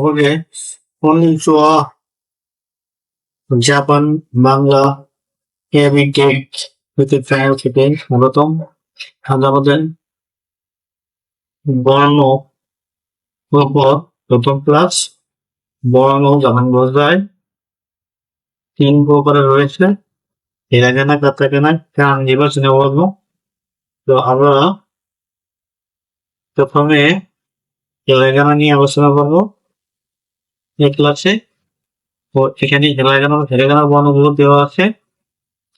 ওকে কনিচুয়া জাপান, বাংলা এভিটেক হইতে ফাইল থেকে স্বাগতম আজ আমাদের বর্ণ উপর প্রথম ক্লাস বর্ণ যখন বোঝায়, তিন প্রকারের রয়েছে। হিরাগানা কাতাকানা কান নির্বাচনে বর্ণ তো আমরা প্রথমে হিরাগানা নিয়ে আলোচনা করব। এই ক্লাসে তো এখানে হিরাগানা হিরাগানা বর্ণগুলো দেওয়া আছে।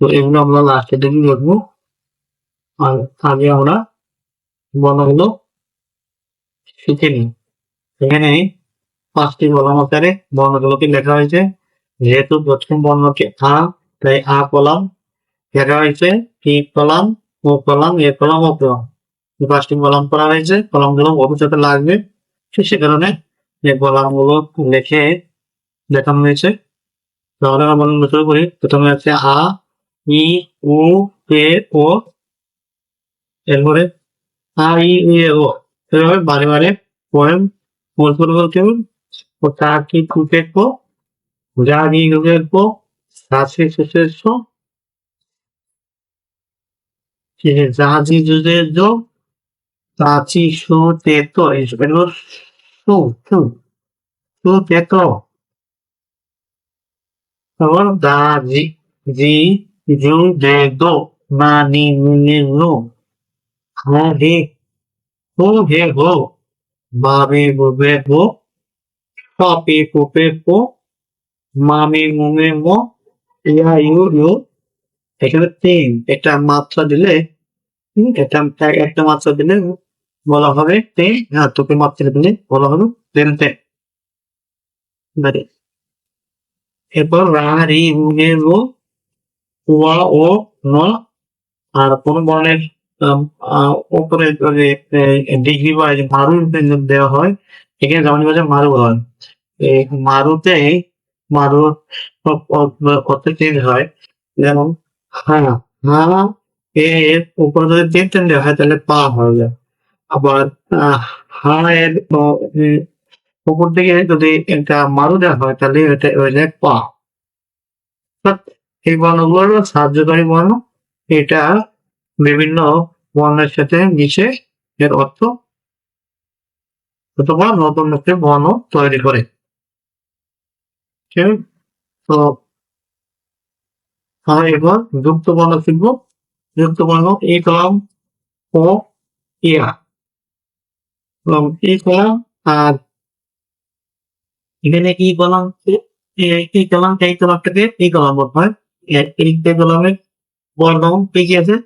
তো এগুলো আমরা লাস্টের দিকে দেখব। আর আগে আমরা বর্ণগুলো শিখে নিই। এখানে পাঁচটি কলাম আকারে বর্ণগুলোকে লেখা হয়েছে। যেহেতু প্রথম বর্ণকে আ, তাই আ কলাম। লেখা হয়েছে T column, O column, A column, O column. পাঁচটি কলাম করা হয়েছে। কলামগুলো ভবিষ্যতে লাগবে। সে কারণে কলামগুলো লিখে দেখানো হয়েছে। তাহলে আমরা বর্ণগুলো শুরু করি। প্রথমে আছে আ, ই, উ এ ও। এরপরে আ, ই এ ও। এভাবে বারে বারে পয়েম মূল পরিবর্তে ও, তা, কি কুপেকো যা, নি গুপেকো সাসে সুসেসো জাহাজি জুজে জো তাচি সু তেতো এগুলো সু সু সু তেতো তারপর দা জি জি জু জে দো মা নি নি নো হা হে হো হে হো বাবে বুবে হো পাপে পুপে পো মামে মুমে মো ইয়া ইউ ইউ এখানে তিন একটা মাত্রা দিলে হুম, এটা এক- একটা মাত্রা দিলে বলা হবে তিন হ্যাঁ তোকে মাত্রা দিলে বলা হবে তেনতে এরপর রা, রি উগে ওয়া, ও, ন, আর কোন বর্ণের যে ডিগ্রি বা মারু দেওয়া হয়, এখানে যেমন বাজে মারু হয়। এই মারুতে, মারু কত চেঞ্জ হয়। যেমন হ্যাঁ হ্যাঁ এর উপরে যদি তিন টেন দেওয়া হয়, তাহলে পা হয়ে যায়। আবার আহ, হা এর ও, উম, উপর দিকে যদি একটা মারু দেওয়া হয় তাহলে এটা হয়ে যায় পা। এই বর্ণগুলো সাহায্যকারী বর্ণ এটা বিভিন্ন বর্ণের সাথে মিশে এর অর্থ অথবা নতুন একটি বর্ণ তৈরি করে। তো আমরা এবার যুক্ত বর্ণ শিখব। যুক্ত বর্ণ এই কলাম ও ইয়া এবং এই এখানে এই কলাম? এই- কলাম? এই কলামটাকে এই কলাম বলা হয়। এই কলামের বর্ণ কি কি আছে?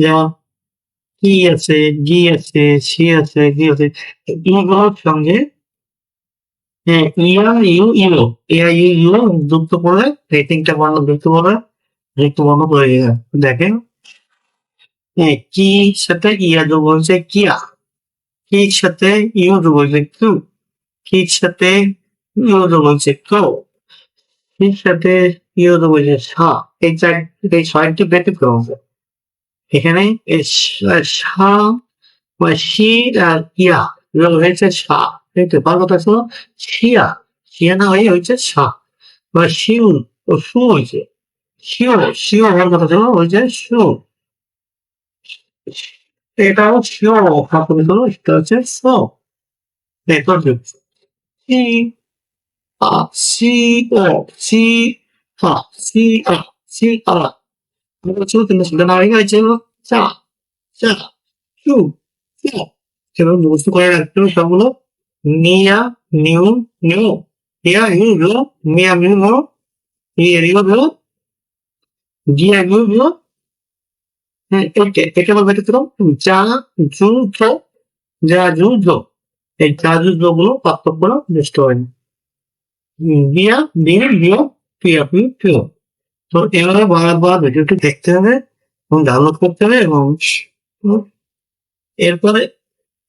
যেমন কি আছে গি আছে, সি আছে গি আছে। সঙ্গে ইউ ইউ। যুক্ত করে এই তিনটা বর্ণ যুক্ত করে যুক্ত বর্ণ করে। দেখেন কি সাথে ইয়া যোগ হয়েছে, কিয়া। কি সাথে ইউ যোগ হয়েছে কু কি সাথে ইউ যোগ হয়েছে কো কির সাথে ইউ যোগ হয়েছে সা এই চার এই ছয়টি ব্যতিক্রম আছে এখানে এই স- সা বা শি আর ইয়া যোগ হয়েছে সা এই তো তার কথা ছিল শিয়া শিয়া না হয়ে হয়েছে সা বা শিউ ও সু হয়েছে শিও শিও হওয়ার কথা ছিল হয়েছে সু এটাও শিও হওয়ার কথা ছিল সেটা হচ্ছে সো দেখছি সি সি ও সি আ সি আ সি আ এটা ছিল কিন্তু সেটা না হয়ে গেছে চা চা, চু, চা। সেগুলো মুখস্থ করে রাখতে হবে সবগুলো নিয়া, নিউ নিউ। ইয়া ইউ ইউ মিয়া মিউ মো ইয়া ইউ ইউ গিয়া ইউ ইউ হ্যাঁ এটা এটা আবার ব্যতিক্রম যা জু জো যা জো এই যা জো গুলো পার্থক্য বুঝতে হয়নি বিয়া বিয়ে বিয়ে পিয়া পি পিও তো এভাবে বারবার ভিডিওটি দেখতে হবে এবং ডাউনলোড করতে হবে এবং এরপরে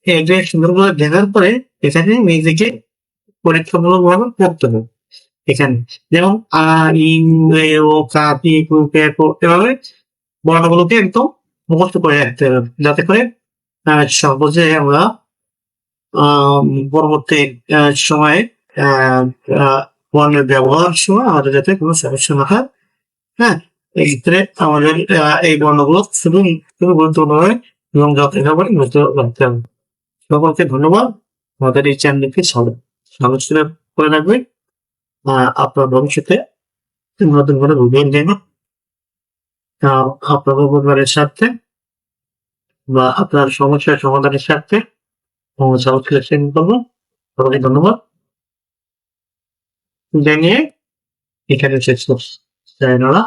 এটা সুন্দর করে দেখার পরে এখানে নিজেকে পরীক্ষামূলক ভাবে করতে হবে। এখানে যেমন আ ই উ, এ ও কু পে কো এভাবে বর্ণগুলোকে একদম মুখস্থ করে রাখতে হবে যাতে করে সহজে আমরা পরবর্তী সময়ে বর্ণের ব্যবহার সময় আমাদের যাতে কোনো সমস্যা না হয়। হ্যাঁ এই ক্ষেত্রে আমাদের এই বর্ণগুলো শুধু গুরুত্বপূর্ণ হয় এবং যথাযথভাবে নজর রাখতে হবে। সকলকে ধন্যবাদ। আমাদের এই চ্যানেলকে সাবস্ক্রাইব করে রাখবেন। আপনার ভবিষ্যতে নতুন করে দেব আহ, আপনার পরিবারের স্বার্থে বা আপনার সমস্যার সমাধানের স্বার্থে সংশ্লেষণ করব। সবাইকে ধন্যবাদ। জানিয়ে এখানে শেষ করছি। জানালা